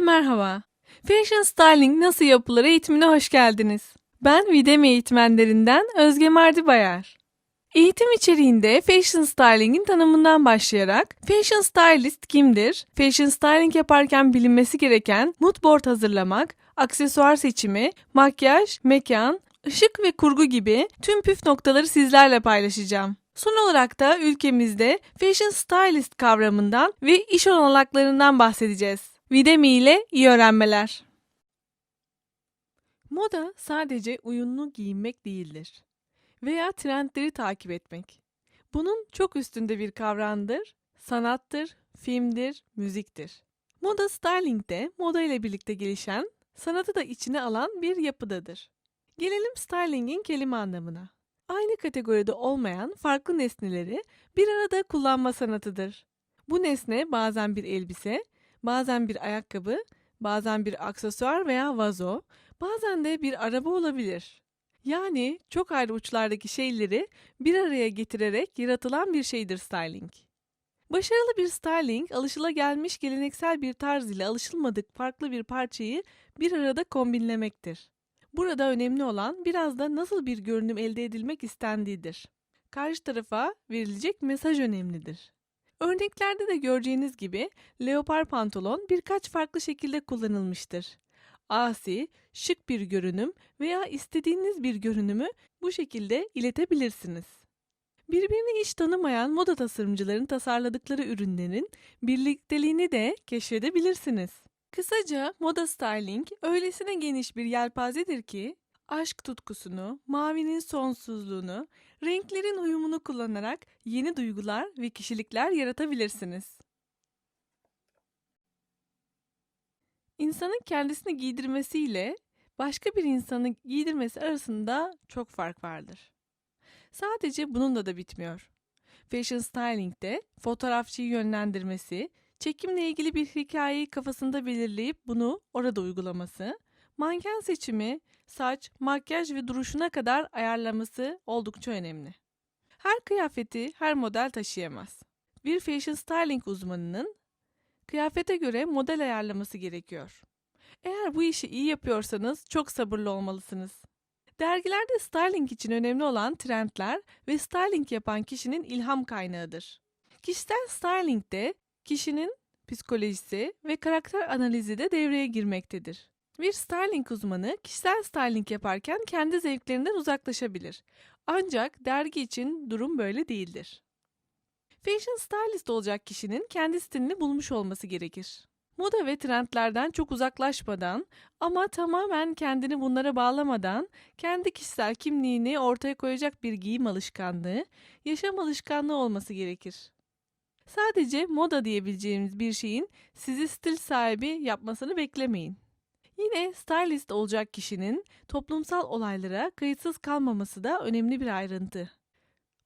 Merhaba. Fashion Styling nasıl yapılır eğitimine hoş geldiniz. Ben Videm eğitmenlerinden Özge Mardi Bayar. Eğitim içeriğinde Fashion Styling'in tanımından başlayarak Fashion Stylist kimdir, Fashion Styling yaparken bilinmesi gereken mood board hazırlamak, aksesuar seçimi, makyaj, mekan, ışık ve kurgu gibi tüm püf noktaları sizlerle paylaşacağım. Son olarak da ülkemizde Fashion Stylist kavramından ve iş olanaklarından bahsedeceğiz. Videmi ile iyi öğrenmeler. Moda sadece uyumlu giyinmek değildir veya trendleri takip etmek. Bunun çok üstünde bir kavramdır, sanattır, filmdir, müziktir. Moda styling de moda ile birlikte gelişen, sanatı da içine alan bir yapıdadır. Gelelim styling'in kelime anlamına. Aynı kategoride olmayan farklı nesneleri bir arada kullanma sanatıdır. Bu nesne bazen bir elbise, bazen bir ayakkabı, bazen bir aksesuar veya vazo, bazen de bir araba olabilir. Yani çok ayrı uçlardaki şeyleri bir araya getirerek yaratılan bir şeydir styling. Başarılı bir styling, alışılagelmiş geleneksel bir tarz ile alışılmadık farklı bir parçayı bir arada kombinlemektir. Burada önemli olan biraz da nasıl bir görünüm elde edilmek istendiğidir. Karşı tarafa verilecek mesaj önemlidir. Örneklerde de göreceğiniz gibi leopar pantolon birkaç farklı şekilde kullanılmıştır. Asi, şık bir görünüm veya istediğiniz bir görünümü bu şekilde iletebilirsiniz. Birbirini hiç tanımayan moda tasarımcıların tasarladıkları ürünlerin birlikteliğini de keşfedebilirsiniz. Kısaca moda styling öylesine geniş bir yelpazedir ki aşk tutkusunu, mavinin sonsuzluğunu, renklerin uyumunu kullanarak yeni duygular ve kişilikler yaratabilirsiniz. İnsanın kendisini giydirmesiyle başka bir insanı giydirmesi arasında çok fark vardır. Sadece bununla da bitmiyor. Fashion styling'de fotoğrafçıyı yönlendirmesi, çekimle ilgili bir hikayeyi kafasında belirleyip bunu orada uygulaması, manken seçimi, saç, makyaj ve duruşuna kadar ayarlaması oldukça önemli. Her kıyafeti her model taşıyamaz. Bir fashion styling uzmanının kıyafete göre model ayarlaması gerekiyor. Eğer bu işi iyi yapıyorsanız çok sabırlı olmalısınız. Dergilerde styling için önemli olan trendler ve styling yapan kişinin ilham kaynağıdır. Kişisel stylingde kişinin psikolojisi ve karakter analizi de devreye girmektedir. Bir styling uzmanı kişisel styling yaparken kendi zevklerinden uzaklaşabilir. Ancak dergi için durum böyle değildir. Fashion stylist olacak kişinin kendi stilini bulmuş olması gerekir. Moda ve trendlerden çok uzaklaşmadan ama tamamen kendini bunlara bağlamadan kendi kişisel kimliğini ortaya koyacak bir giyim alışkanlığı, yaşam alışkanlığı olması gerekir. Sadece moda diyebileceğimiz bir şeyin sizi stil sahibi yapmasını beklemeyin. Yine stylist olacak kişinin toplumsal olaylara kayıtsız kalmaması da önemli bir ayrıntı.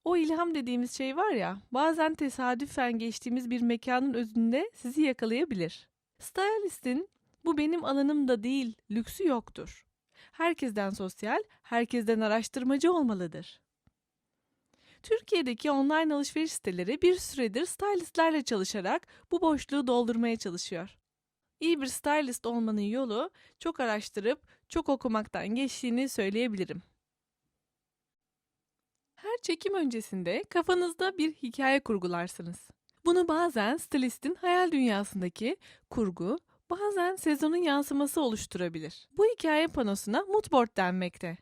O ilham dediğimiz şey var ya, bazen tesadüfen geçtiğimiz bir mekanın özünde sizi yakalayabilir. Stylistin bu benim alanım da değil, lüksü yoktur. Herkesten sosyal, herkesten araştırmacı olmalıdır. Türkiye'deki online alışveriş siteleri bir süredir stylistlerle çalışarak bu boşluğu doldurmaya çalışıyor. İyi bir stylist olmanın yolu çok araştırıp çok okumaktan geçtiğini söyleyebilirim. Her çekim öncesinde kafanızda bir hikaye kurgularsınız. Bunu bazen stylistin hayal dünyasındaki kurgu, bazen sezonun yansıması oluşturabilir. Bu hikaye panosuna moodboard denmekte.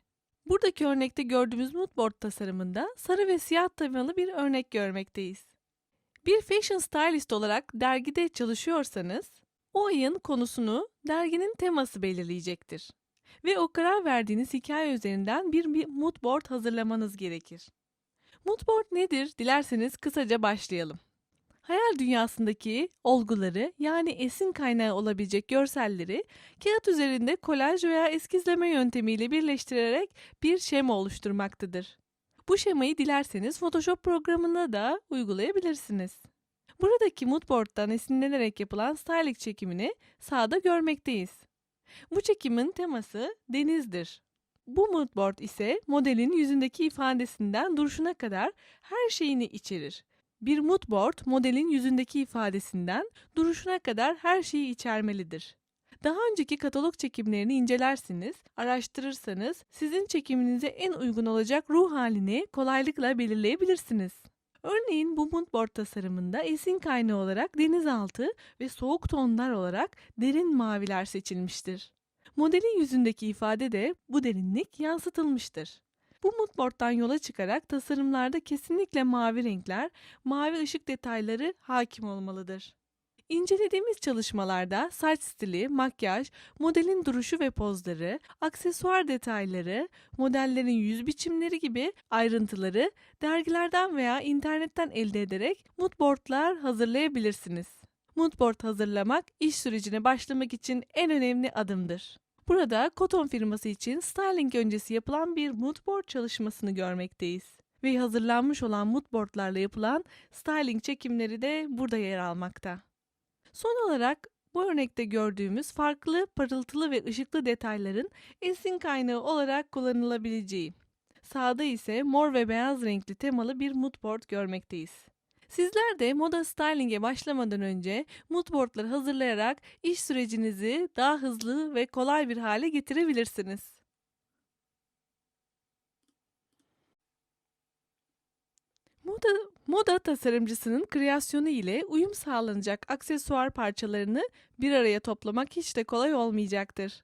Buradaki örnekte gördüğümüz moodboard tasarımında sarı ve siyah temalı bir örnek görmekteyiz. Bir fashion stylist olarak dergide çalışıyorsanız, o ayın konusunu derginin teması belirleyecektir. Ve o karar verdiğiniz hikaye üzerinden bir mood board hazırlamanız gerekir. Mood board nedir? Dilerseniz kısaca başlayalım. Hayal dünyasındaki olguları yani esin kaynağı olabilecek görselleri kağıt üzerinde kolaj veya eskizleme yöntemiyle birleştirerek bir şema oluşturmaktadır. Bu şemayı dilerseniz Photoshop programında da uygulayabilirsiniz. Buradaki moodboard'dan esinlenerek yapılan styling çekimini sağda görmekteyiz. Bu çekimin teması denizdir. Bu moodboard ise modelin yüzündeki ifadesinden duruşuna kadar her şeyini içerir. Bir moodboard modelin yüzündeki ifadesinden duruşuna kadar her şeyi içermelidir. Daha önceki katalog çekimlerini incelersiniz, araştırırsanız sizin çekiminize en uygun olacak ruh halini kolaylıkla belirleyebilirsiniz. Örneğin bu moodboard tasarımında esin kaynağı olarak denizaltı ve soğuk tonlar olarak derin maviler seçilmiştir. Modelin yüzündeki ifade de bu derinlik yansıtılmıştır. Bu moodboard'dan yola çıkarak tasarımlarda kesinlikle mavi renkler, mavi ışık detayları hakim olmalıdır. İncelediğimiz çalışmalarda saç stili, makyaj, modelin duruşu ve pozları, aksesuar detayları, modellerin yüz biçimleri gibi ayrıntıları dergilerden veya internetten elde ederek moodboardlar hazırlayabilirsiniz. Moodboard hazırlamak iş sürecine başlamak için en önemli adımdır. Burada Koton firması için styling öncesi yapılan bir moodboard çalışmasını görmekteyiz. Ve hazırlanmış olan moodboardlarla yapılan styling çekimleri de burada yer almakta. Son olarak bu örnekte gördüğümüz farklı parıltılı ve ışıklı detayların esin kaynağı olarak kullanılabileceği. Sağda ise mor ve beyaz renkli temalı bir moodboard görmekteyiz. Sizler de moda styling'e başlamadan önce moodboardları hazırlayarak iş sürecinizi daha hızlı ve kolay bir hale getirebilirsiniz. Moda, moda tasarımcısının kreasyonu ile uyum sağlanacak aksesuar parçalarını bir araya toplamak hiç de kolay olmayacaktır.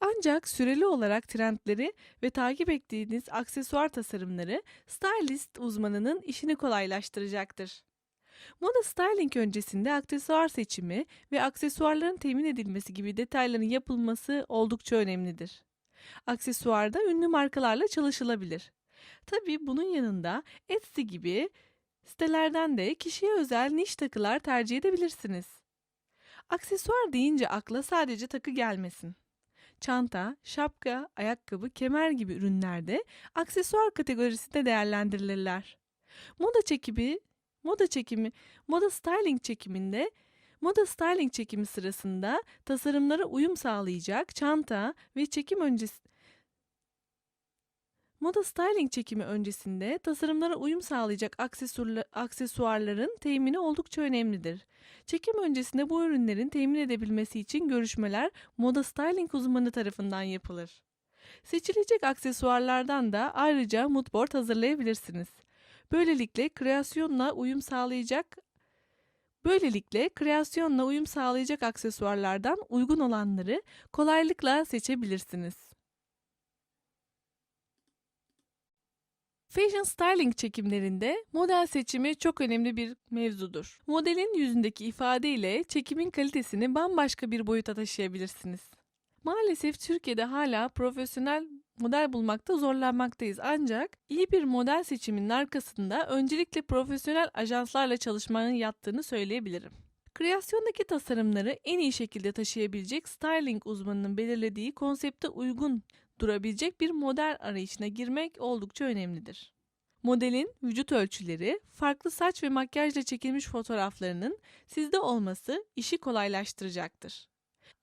Ancak süreli olarak trendleri ve takip ettiğiniz aksesuar tasarımları stylist uzmanının işini kolaylaştıracaktır. Moda styling öncesinde aksesuar seçimi ve aksesuarların temin edilmesi gibi detayların yapılması oldukça önemlidir. Aksesuarda ünlü markalarla çalışılabilir. Tabii bunun yanında Etsy gibi sitelerden de kişiye özel niş takılar tercih edebilirsiniz. Aksesuar deyince akla sadece takı gelmesin. Çanta, şapka, ayakkabı, kemer gibi ürünlerde aksesuar kategorisinde değerlendirilirler. Moda çekimi, moda çekimi, moda styling çekiminde Moda styling çekimi sırasında tasarımlara uyum sağlayacak çanta ve çekim öncesi Moda styling çekimi öncesinde tasarımlara uyum sağlayacak aksesuarların temini oldukça önemlidir. Çekim öncesinde bu ürünlerin temin edebilmesi için görüşmeler moda styling uzmanı tarafından yapılır. Seçilecek aksesuarlardan da ayrıca moodboard hazırlayabilirsiniz. Böylelikle kreasyonla uyum sağlayacak Böylelikle kreasyonla uyum sağlayacak aksesuarlardan uygun olanları kolaylıkla seçebilirsiniz. Fashion styling çekimlerinde model seçimi çok önemli bir mevzudur. Modelin yüzündeki ifade ile çekimin kalitesini bambaşka bir boyuta taşıyabilirsiniz. Maalesef Türkiye'de hala profesyonel model bulmakta zorlanmaktayız ancak iyi bir model seçiminin arkasında öncelikle profesyonel ajanslarla çalışmanın yattığını söyleyebilirim. Kreasyondaki tasarımları en iyi şekilde taşıyabilecek styling uzmanının belirlediği konsepte uygun durabilecek bir model arayışına girmek oldukça önemlidir. Modelin vücut ölçüleri, farklı saç ve makyajla çekilmiş fotoğraflarının sizde olması işi kolaylaştıracaktır.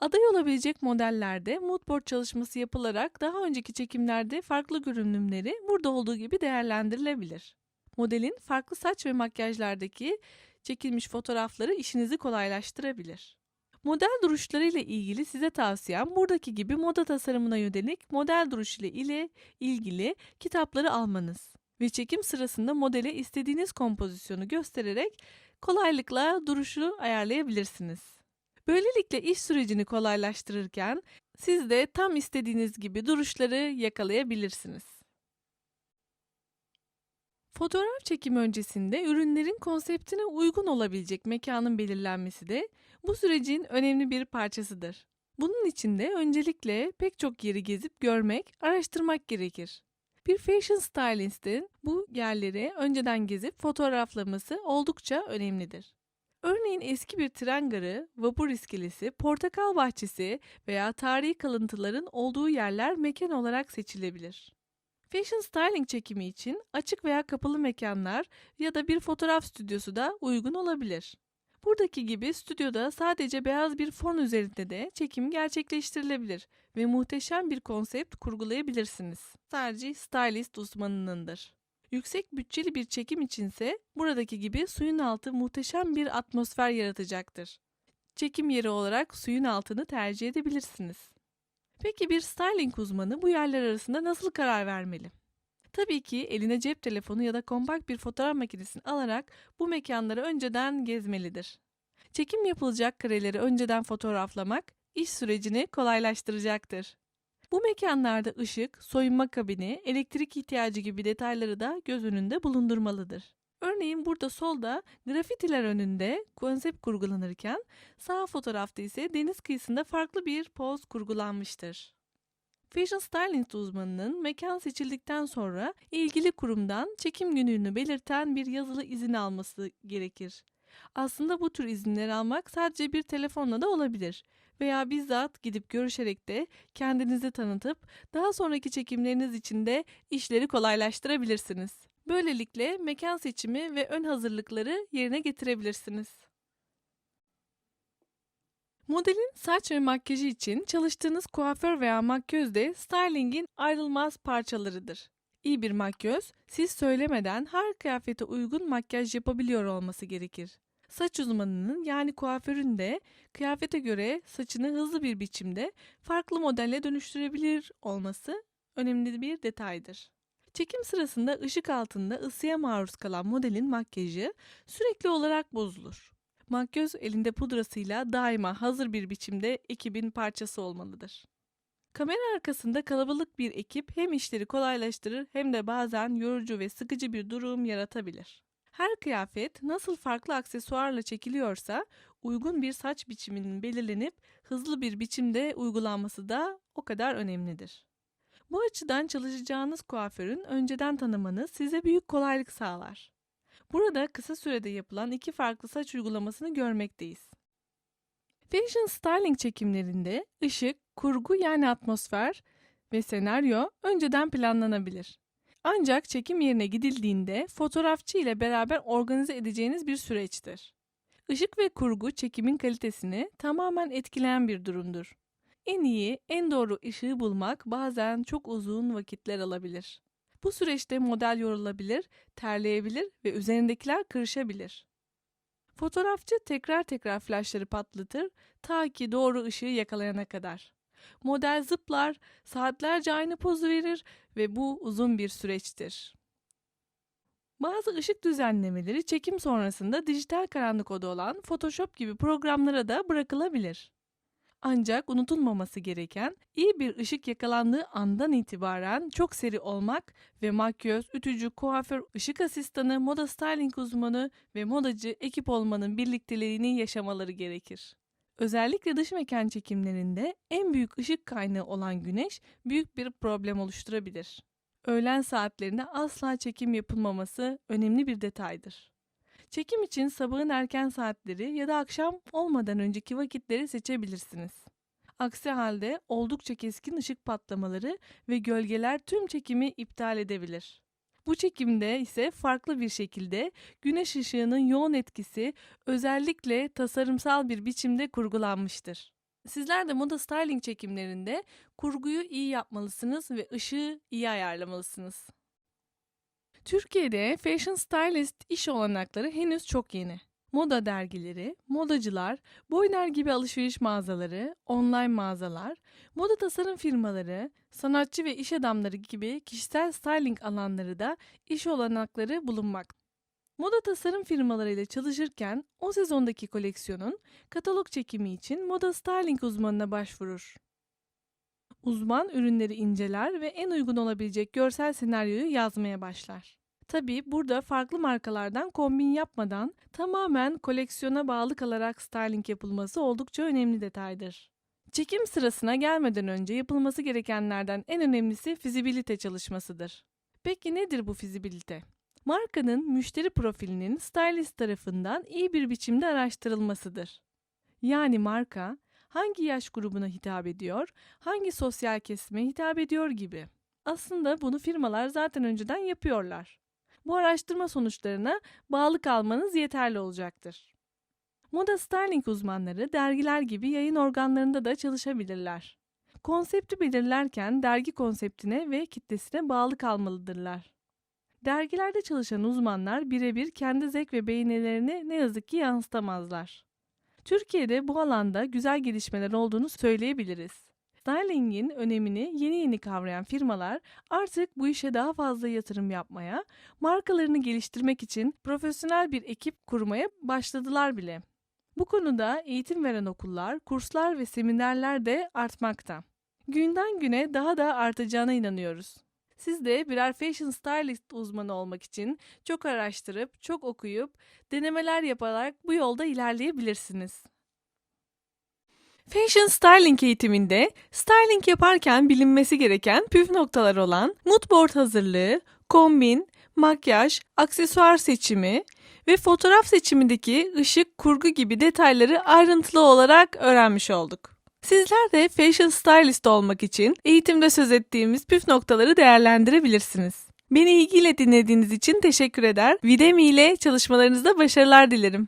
Aday olabilecek modellerde moodboard çalışması yapılarak daha önceki çekimlerde farklı görünümleri burada olduğu gibi değerlendirilebilir. Modelin farklı saç ve makyajlardaki çekilmiş fotoğrafları işinizi kolaylaştırabilir. Model duruşları ile ilgili size tavsiyem buradaki gibi moda tasarımına yönelik model duruşu ile ilgili kitapları almanız ve çekim sırasında modele istediğiniz kompozisyonu göstererek kolaylıkla duruşu ayarlayabilirsiniz. Böylelikle iş sürecini kolaylaştırırken siz de tam istediğiniz gibi duruşları yakalayabilirsiniz. Fotoğraf çekimi öncesinde ürünlerin konseptine uygun olabilecek mekanın belirlenmesi de bu sürecin önemli bir parçasıdır. Bunun için de öncelikle pek çok yeri gezip görmek, araştırmak gerekir. Bir fashion stylistin bu yerleri önceden gezip fotoğraflaması oldukça önemlidir. Örneğin eski bir tren garı, vapur iskelesi, portakal bahçesi veya tarihi kalıntıların olduğu yerler mekan olarak seçilebilir. Fashion styling çekimi için açık veya kapalı mekanlar ya da bir fotoğraf stüdyosu da uygun olabilir. Buradaki gibi stüdyoda sadece beyaz bir fon üzerinde de çekim gerçekleştirilebilir ve muhteşem bir konsept kurgulayabilirsiniz. Sadece stylist uzmanınındır. Yüksek bütçeli bir çekim içinse buradaki gibi suyun altı muhteşem bir atmosfer yaratacaktır. çekim yeri olarak suyun altını tercih edebilirsiniz. Peki bir styling uzmanı bu yerler arasında nasıl karar vermeli? Tabii ki eline cep telefonu ya da kompakt bir fotoğraf makinesini alarak bu mekanları önceden gezmelidir. Çekim yapılacak kareleri önceden fotoğraflamak iş sürecini kolaylaştıracaktır. Bu mekanlarda ışık, soyunma kabini, elektrik ihtiyacı gibi detayları da göz önünde bulundurmalıdır. Örneğin burada solda grafitiler önünde konsept kurgulanırken sağ fotoğrafta ise deniz kıyısında farklı bir poz kurgulanmıştır. Fashion Stylist uzmanının mekan seçildikten sonra ilgili kurumdan çekim gününü belirten bir yazılı izin alması gerekir. Aslında bu tür izinleri almak sadece bir telefonla da olabilir veya bizzat gidip görüşerek de kendinizi tanıtıp daha sonraki çekimleriniz için de işleri kolaylaştırabilirsiniz. Böylelikle mekan seçimi ve ön hazırlıkları yerine getirebilirsiniz. Modelin saç ve makyajı için çalıştığınız kuaför veya makyöz de stylingin ayrılmaz parçalarıdır. İyi bir makyöz, siz söylemeden her kıyafete uygun makyaj yapabiliyor olması gerekir. Saç uzmanının yani kuaförün de kıyafete göre saçını hızlı bir biçimde farklı modelle dönüştürebilir olması önemli bir detaydır. Çekim sırasında ışık altında ısıya maruz kalan modelin makyajı sürekli olarak bozulur. Makyöz elinde pudrasıyla daima hazır bir biçimde ekibin parçası olmalıdır. Kamera arkasında kalabalık bir ekip hem işleri kolaylaştırır hem de bazen yorucu ve sıkıcı bir durum yaratabilir. Her kıyafet nasıl farklı aksesuarla çekiliyorsa uygun bir saç biçiminin belirlenip hızlı bir biçimde uygulanması da o kadar önemlidir. Bu açıdan çalışacağınız kuaförün önceden tanımanız size büyük kolaylık sağlar. Burada kısa sürede yapılan iki farklı saç uygulamasını görmekteyiz. Fashion styling çekimlerinde ışık, kurgu yani atmosfer ve senaryo önceden planlanabilir. Ancak çekim yerine gidildiğinde fotoğrafçı ile beraber organize edeceğiniz bir süreçtir. Işık ve kurgu çekimin kalitesini tamamen etkileyen bir durumdur. En iyi, en doğru ışığı bulmak bazen çok uzun vakitler alabilir. Bu süreçte model yorulabilir, terleyebilir ve üzerindekiler kırışabilir. Fotoğrafçı tekrar tekrar flaşları patlatır ta ki doğru ışığı yakalayana kadar. Model zıplar, saatlerce aynı pozu verir ve bu uzun bir süreçtir. Bazı ışık düzenlemeleri çekim sonrasında dijital karanlık oda olan Photoshop gibi programlara da bırakılabilir. Ancak unutulmaması gereken iyi bir ışık yakalandığı andan itibaren çok seri olmak ve makyöz, ütücü, kuaför, ışık asistanı, moda styling uzmanı ve modacı ekip olmanın birlikteliğini yaşamaları gerekir. Özellikle dış mekan çekimlerinde en büyük ışık kaynağı olan güneş büyük bir problem oluşturabilir. Öğlen saatlerinde asla çekim yapılmaması önemli bir detaydır. Çekim için sabahın erken saatleri ya da akşam olmadan önceki vakitleri seçebilirsiniz. Aksi halde oldukça keskin ışık patlamaları ve gölgeler tüm çekimi iptal edebilir. Bu çekimde ise farklı bir şekilde güneş ışığının yoğun etkisi özellikle tasarımsal bir biçimde kurgulanmıştır. Sizler de moda styling çekimlerinde kurguyu iyi yapmalısınız ve ışığı iyi ayarlamalısınız. Türkiye'de fashion stylist iş olanakları henüz çok yeni. Moda dergileri, modacılar, Boyner gibi alışveriş mağazaları, online mağazalar, moda tasarım firmaları, sanatçı ve iş adamları gibi kişisel styling alanları da iş olanakları bulunmak. Moda tasarım firmaları ile çalışırken o sezondaki koleksiyonun katalog çekimi için moda styling uzmanına başvurur. Uzman ürünleri inceler ve en uygun olabilecek görsel senaryoyu yazmaya başlar. Tabi burada farklı markalardan kombin yapmadan tamamen koleksiyona bağlı kalarak styling yapılması oldukça önemli detaydır. Çekim sırasına gelmeden önce yapılması gerekenlerden en önemlisi fizibilite çalışmasıdır. Peki nedir bu fizibilite? Markanın müşteri profilinin stylist tarafından iyi bir biçimde araştırılmasıdır. Yani marka hangi yaş grubuna hitap ediyor, hangi sosyal kesime hitap ediyor gibi. Aslında bunu firmalar zaten önceden yapıyorlar. Bu araştırma sonuçlarına bağlı kalmanız yeterli olacaktır. Moda styling uzmanları dergiler gibi yayın organlarında da çalışabilirler. Konsepti belirlerken dergi konseptine ve kitlesine bağlı kalmalıdırlar. Dergilerde çalışan uzmanlar birebir kendi zevk ve beğenilerini ne yazık ki yansıtamazlar. Türkiye'de bu alanda güzel gelişmeler olduğunu söyleyebiliriz. Styling'in önemini yeni yeni kavrayan firmalar artık bu işe daha fazla yatırım yapmaya, markalarını geliştirmek için profesyonel bir ekip kurmaya başladılar bile. Bu konuda eğitim veren okullar, kurslar ve seminerler de artmakta. Günden güne daha da artacağına inanıyoruz. Siz de birer fashion stylist uzmanı olmak için çok araştırıp, çok okuyup, denemeler yaparak bu yolda ilerleyebilirsiniz. Fashion styling eğitiminde styling yaparken bilinmesi gereken püf noktalar olan mood board hazırlığı, kombin, makyaj, aksesuar seçimi ve fotoğraf seçimindeki ışık, kurgu gibi detayları ayrıntılı olarak öğrenmiş olduk. Sizler de fashion stylist olmak için eğitimde söz ettiğimiz püf noktaları değerlendirebilirsiniz. Beni ilgiyle dinlediğiniz için teşekkür eder. Videmi ile çalışmalarınızda başarılar dilerim.